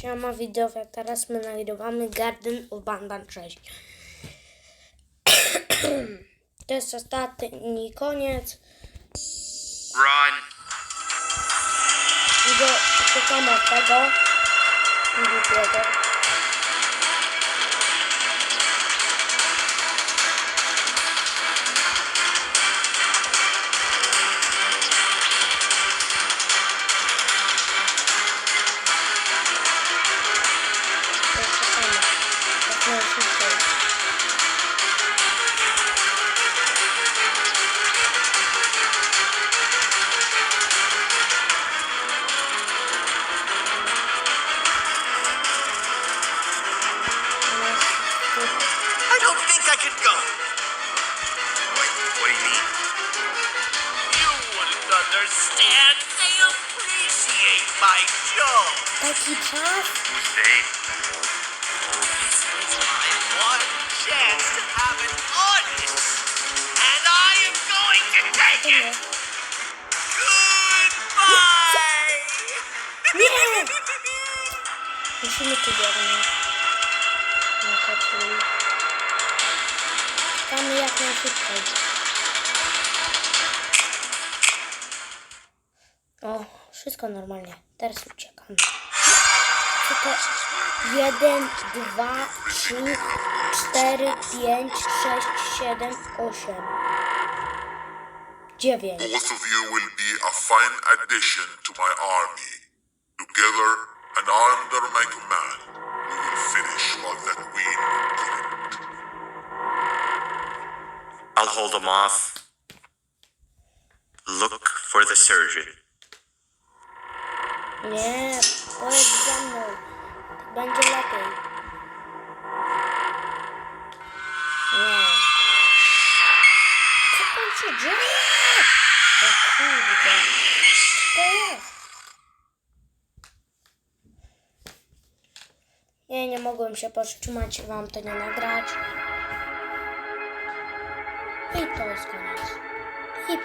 Siema widzowie, teraz my nagrywamy Garden of Bandan 6. To jest ostatni koniec. Run. Idę, czekamy od tego. Głupiego. Go. Wait, what do you mean? You wouldn't understand. They appreciate my show. Taki czas? Who's they? This is my one chance to have an audience. And I am going to take it. Goodbye. Nie! Musimy tu biegnąć. No to czyli... Czekamy jak najszybciej. O, wszystko normalnie. Teraz uciekamy. Tylko jeden, dwa, trzy, cztery, pięć, sześć, siedem, osiem. Dziewięć. Both of you will be a fine addition to my army. Together and under my command, we will finish what the Queen I'll hold them off. Look for the surgeon. Nie, pojedź ze mną. Będzie lepiej. Nie. Co tam się dzieje? O kurde. Co to jest? Nie, nie mogłem się powstrzymać wam to nie nagrać. и поискать. И